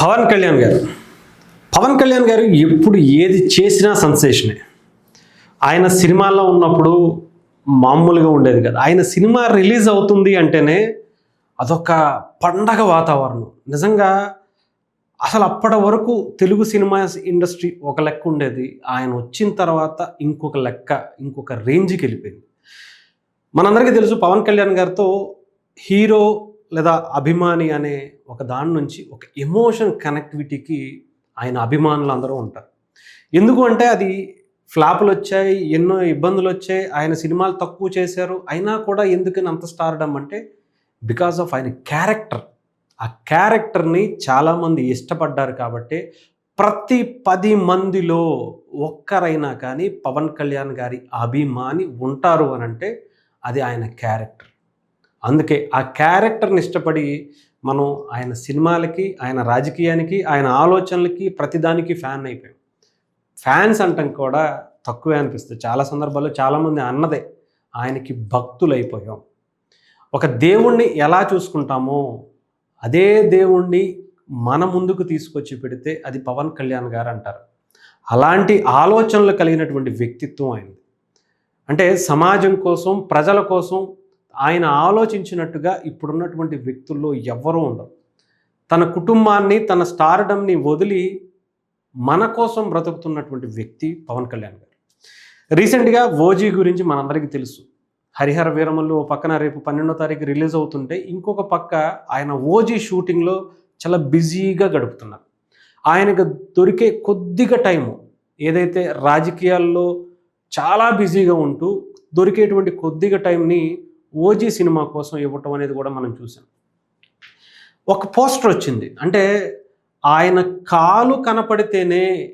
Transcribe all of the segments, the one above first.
పవన్ కళ్యాణ్ గారు. పవన్ కళ్యాణ్ గారు ఎప్పుడు ఏది చేసినా సెన్సేషనే ఆయన సినిమాల్లో ఉన్నప్పుడు మామూలుగా ఉండేది కదా. ఆయన సినిమా రిలీజ్ అవుతుంది అంటేనే అదొక పండగ వాతావరణం. నిజంగా అసలు అప్పటి వరకు తెలుగు సినిమా ఇండస్ట్రీ ఒక లెక్క ఉండేది. ఆయన వచ్చిన తర్వాత ఇంకొక లెక్క ఇంకొక రేంజ్కి వెళ్ళిపోయింది. మనందరికీ తెలుసు పవన్ కళ్యాణ్ గారితో హీరో లేదా అభిమాని అనే ఒక దాని నుంచి ఒక ఎమోషన్ కనెక్టివిటీకి ఆయన అభిమానులు అందరూ ఉంటారు. ఎందుకు అంటే అది ఫ్లాపులు వచ్చాయి ఎన్నో ఇబ్బందులు వచ్చాయి ఆయన సినిమాలు తక్కువ చేశారు అయినా కూడా ఎందుకని అంత స్టార్డం అంటే బికాస్ ఆఫ్ ఆయన క్యారెక్టర్. ఆ క్యారెక్టర్ని చాలామంది ఇష్టపడ్డారు కాబట్టి ప్రతి పది మందిలో ఒక్కరైనా కానీ పవన్ కళ్యాణ్ గారి అభిమాని ఉంటారు అని అంటే అది ఆయన క్యారెక్టర్. అందుకే ఆ క్యారెక్టర్ని ఇష్టపడి మనం ఆయన సినిమాలకి ఆయన రాజకీయానికి ఆయన ఆలోచనలకి ప్రతిదానికి ఫ్యాన్ అయిపోయాం. ఫ్యాన్స్ అంటాం కూడా తక్కువే అనిపిస్తుంది. చాలా సందర్భాల్లో చాలామంది అన్నదే ఆయనకి భక్తులు అయిపోయాం ఒక దేవుణ్ణి ఎలా చూసుకుంటామో అదే దేవుణ్ణి మన ముందుకు తీసుకొచ్చి పెడితే అది పవన్ కళ్యాణ్ గారు అంటారు. అలాంటి ఆలోచనలు కలిగినటువంటి వ్యక్తిత్వం ఆయనది. అంటే సమాజం కోసం ప్రజల కోసం ఆయన ఆలోచించినట్టుగా ఇప్పుడున్నటువంటి వ్యక్తుల్లో ఎవ్వరూ ఉండరు. తన కుటుంబాన్ని తన స్టార్డమ్ని వదిలి మన కోసం బ్రతుకుతున్నటువంటి వ్యక్తి పవన్ కళ్యాణ్ గారు. రీసెంట్గా ఓజీ గురించి మనందరికీ తెలుసు. హరిహర వీరమల్లు ఓ పక్కన రేపు పన్నెండో తారీఖు రిలీజ్ అవుతుంటే ఇంకొక పక్క ఆయన ఓజీ షూటింగ్లో చాలా బిజీగా గడుపుతున్నారు. ఆయనకు దొరికే కొద్దిగా టైము ఏదైతే రాజకీయాల్లో చాలా బిజీగా ఉంటూ దొరికేటువంటి కొద్దిగా టైంని ఓజీ సినిమా కోసం ఇవ్వటం అనేది కూడా మనం చూసాం. ఒక పోస్టర్ వచ్చింది. అంటే ఆయన కాలు కనపడితేనే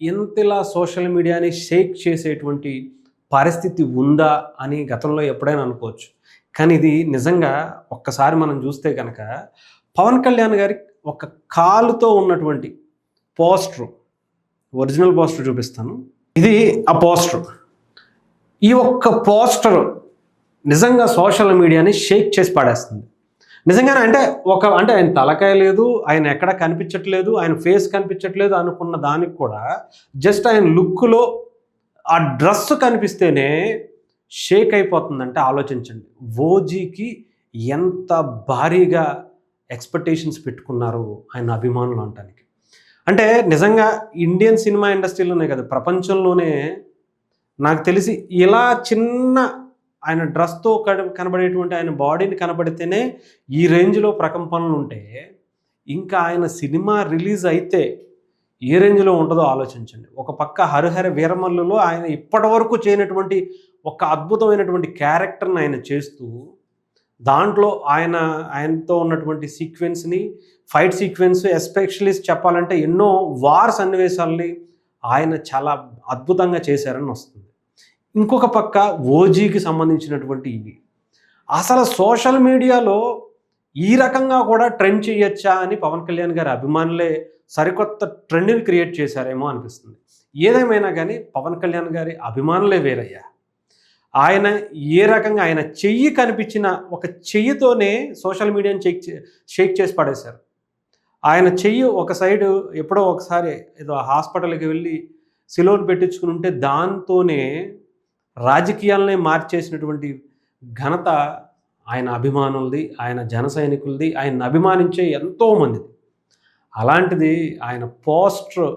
ఇంతలా సోషల్ మీడియాని షేక్ చేసేటువంటి పరిస్థితి ఉందా అని గతంలో ఎప్పుడైనా అనుకోవచ్చు. కానీ ఇది నిజంగా ఒక్కసారి మనం చూస్తే కనుక పవన్ కళ్యాణ్ గారి ఒక కాలుతో ఉన్నటువంటి పోస్టర్ ఒరిజినల్ పోస్టర్ చూపిస్తాను. ఇది ఆ పోస్టర్. ఈ ఒక్క పోస్టర్ నిజంగా సోషల్ మీడియాని షేక్ చేసి పడేస్తుంది. నిజంగానే అంటే ఒక అంటే ఆయన తలకాయ లేదు ఆయన ఎక్కడ కనిపించట్లేదు ఆయన ఫేస్ కనిపించట్లేదు అనుకున్న దానికి కూడా జస్ట్ ఆయన లుక్లో ఆ డ్రెస్ కనిపిస్తేనే షేక్ అయిపోతుందంటే ఆలోచించండి. ఓజీకి ఎంత భారీగా ఎక్స్పెక్టేషన్స్ పెట్టుకున్నారు ఆయన అభిమానులు అంటానికి అంటే నిజంగా ఇండియన్ సినిమా ఇండస్ట్రీలోనే కదా ప్రపంచంలోనే నాకు తెలిసి ఇలా చిన్న ఆయన డ్రెస్తో కనబడేటువంటి ఆయన బాడీని కనబడితేనే ఈ రేంజ్లో ప్రకంపనలు ఉంటే ఇంకా ఆయన సినిమా రిలీజ్ అయితే ఏ రేంజ్లో ఉంటుందో ఆలోచించండి. ఒక పక్క హరిహర వీరమల్లులో ఆయన ఇప్పటి వరకు చేయనటువంటి ఒక అద్భుతమైనటువంటి క్యారెక్టర్ని ఆయన చేస్తూ దాంట్లో ఆయన ఆయనతో ఉన్నటువంటి సీక్వెన్స్ని ఫైట్ సీక్వెన్స్ ఎస్పెషలిస్ట్ చెప్పాలంటే ఎన్నో వార్ సన్నివేశాలని ఆయన చాలా అద్భుతంగా చేశారని వస్తుంది. ఇంకొక పక్క ఓజీకి సంబంధించినటువంటి ఇవి. అసలు సోషల్ మీడియాలో ఈ రకంగా కూడా ట్రెండ్ చేయొచ్చా అని పవన్ కళ్యాణ్ గారి అభిమానులే సరికొత్త ట్రెండ్ని క్రియేట్ చేశారేమో అనిపిస్తుంది. ఏదేమైనా కానీ పవన్ కళ్యాణ్ గారి అభిమానులే వేరయ్యా. ఆయన ఏ రకంగా ఆయన చెయ్యి కనిపించిన ఒక చెయ్యితోనే సోషల్ మీడియాని చెక్ షేక్ చేసి పడేశారు. ఆయన చెయ్యి ఒక సైడు ఎప్పుడో ఒకసారి ఏదో హాస్పిటల్కి వెళ్ళి సిలోన్ పెట్టించుకుని ఉంటే దాంతోనే రాజకీయాలనే మార్చేసినటువంటి ఘనత ఆయన అభిమానులది ఆయన జన సైనికులది ఆయన అభిమానించే ఎంతోమందిది అలాంటిది ఆయన పోస్టర్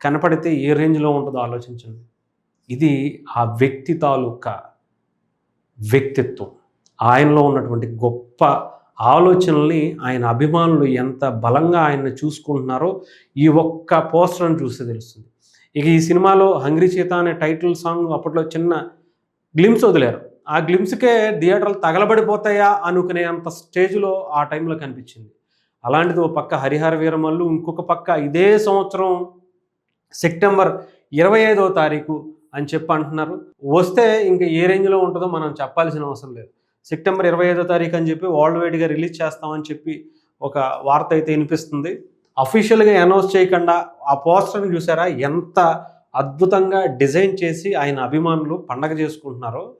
కనపడితే ఏ రేంజ్లో ఉంటుందో ఆలోచించండి. ఇది ఆ వ్యక్తి తాలూకా వ్యక్తిత్వం. ఆయనలో ఉన్నటువంటి గొప్ప ఆలోచనల్ని ఆయన అభిమానులు ఎంత బలంగా ఆయన్ని చూసుకుంటున్నారో ఈ ఒక్క పోస్టర్ని చూస్తే తెలుస్తుంది. ఇక ఈ సినిమాలో హంగ్రీ చీత అనే టైటిల్ సాంగ్ అప్పట్లో చిన్న గ్లిమ్స్ వదిలారు. ఆ గ్లిమ్స్కే థియేటర్లు తగలబడిపోతాయా అనుకునే అంత స్టేజ్లో ఆ టైంలో కనిపించింది. అలాంటిది ఓ పక్క హరిహర వీరమల్లు ఇంకొక పక్క ఇదే సంవత్సరం సెప్టెంబర్ ఇరవై ఐదవ తారీఖు అని చెప్పి అంటున్నారు. వస్తే ఇంకా ఏ రేంజ్లో ఉంటుందో మనం చెప్పాల్సిన అవసరం లేదు. సెప్టెంబర్ ఇరవై ఐదో తారీఖు అని చెప్పి వరల్డ్ వైడ్గా రిలీజ్ చేస్తామని చెప్పి ఒక వార్త అయితే వినిపిస్తుంది. అఫీషియల్గా అనౌన్స్ చేయకుండా ఆ పోస్టర్ని చూసారా? ఎంత అద్భుతంగా డిజైన్ చేసి ఆయన అభిమానులు పండగ చేసుకుంటున్నారో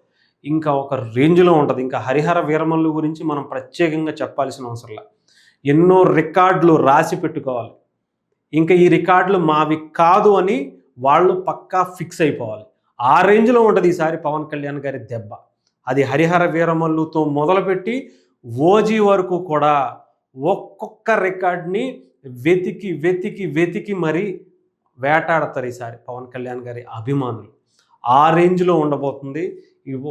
ఇంకా ఒక రేంజ్లో ఉంటుంది. ఇంకా హరిహర వీరమల్లు గురించి మనం ప్రత్యేకంగా చెప్పాల్సిన అవసరంలా ఎన్నో రికార్డులు రాసి పెట్టుకోవాలి. ఇంకా ఈ రికార్డులు మావి కాదు అని వాళ్ళు పక్కా ఫిక్స్ అయిపోవాలి. ఆ రేంజ్లో ఉంటుంది ఈసారి పవన్ కళ్యాణ్ గారి దెబ్బ. అది హరిహర వీరమల్లుతో మొదలుపెట్టి ఓజీ వరకు కూడా ఒక్కొక్క రికార్డ్ని వెతికి వెతికి వెతికి మరీ వేటాడతారు ఈసారి పవన్ కళ్యాణ్ గారి అభిమానులు. ఆ రేంజ్లో ఉండబోతుంది.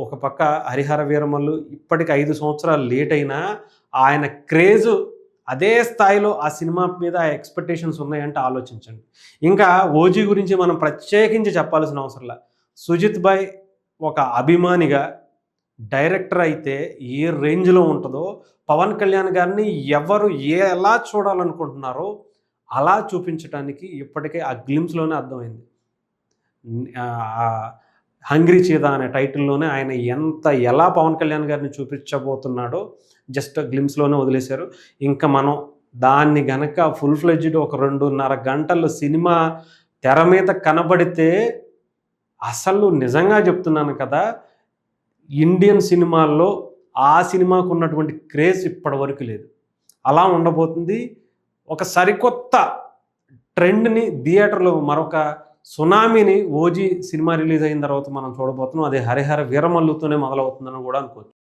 ఒక పక్క హరిహర వీరమల్లు ఇప్పటికి ఐదు సంవత్సరాలు లేట్ అయినా ఆయన క్రేజ్ అదే స్థాయిలో ఆ సినిమా మీద ఆ ఎక్స్పెక్టేషన్స్ ఉన్నాయంటే ఆలోచించండి. ఇంకా ఓజీ గురించి మనం ప్రత్యేకించి చెప్పాల్సిన అవసరంలా సుజిత్ బాయ్ ఒక అభిమానిగా డైరెక్టర్ అయితే ఏ రేంజ్లో ఉంటుందో పవన్ కళ్యాణ్ గారిని ఎవరు ఎలా చూడాలనుకుంటున్నారో అలా చూపించడానికి ఇప్పటికే ఆ గ్లిమ్స్లోనే అర్థమైంది. హంగ్రీ చీదా అనే టైటిల్లోనే ఆయన ఎంత ఎలా పవన్ కళ్యాణ్ గారిని చూపించబోతున్నాడో జస్ట్ గ్లిమ్స్లోనే వదిలేశారు. ఇంకా మనం దాన్ని గనక ఫుల్ ఫ్లెడ్జ్డ్ ఒక రెండున్నర గంటల్లో సినిమా తెర మీద కనబడితే అసలు నిజంగా చెప్తున్నాను కదా ఇండియన్ సినిమాల్లో ఆ సినిమాకు ఉన్నటువంటి క్రేజ్ ఇప్పటి వరకు లేదు. అలా ఉండబోతుంది. ఒక సరికొత్త ట్రెండ్ని థియేటర్లో మరొక సునామీని ఓజీ సినిమా రిలీజ్ అయిన తర్వాత మనం చూడబోతున్నాం. అది హరిహర వీరమల్లుతోనే మొదలవుతుందని కూడా అనుకోవచ్చు.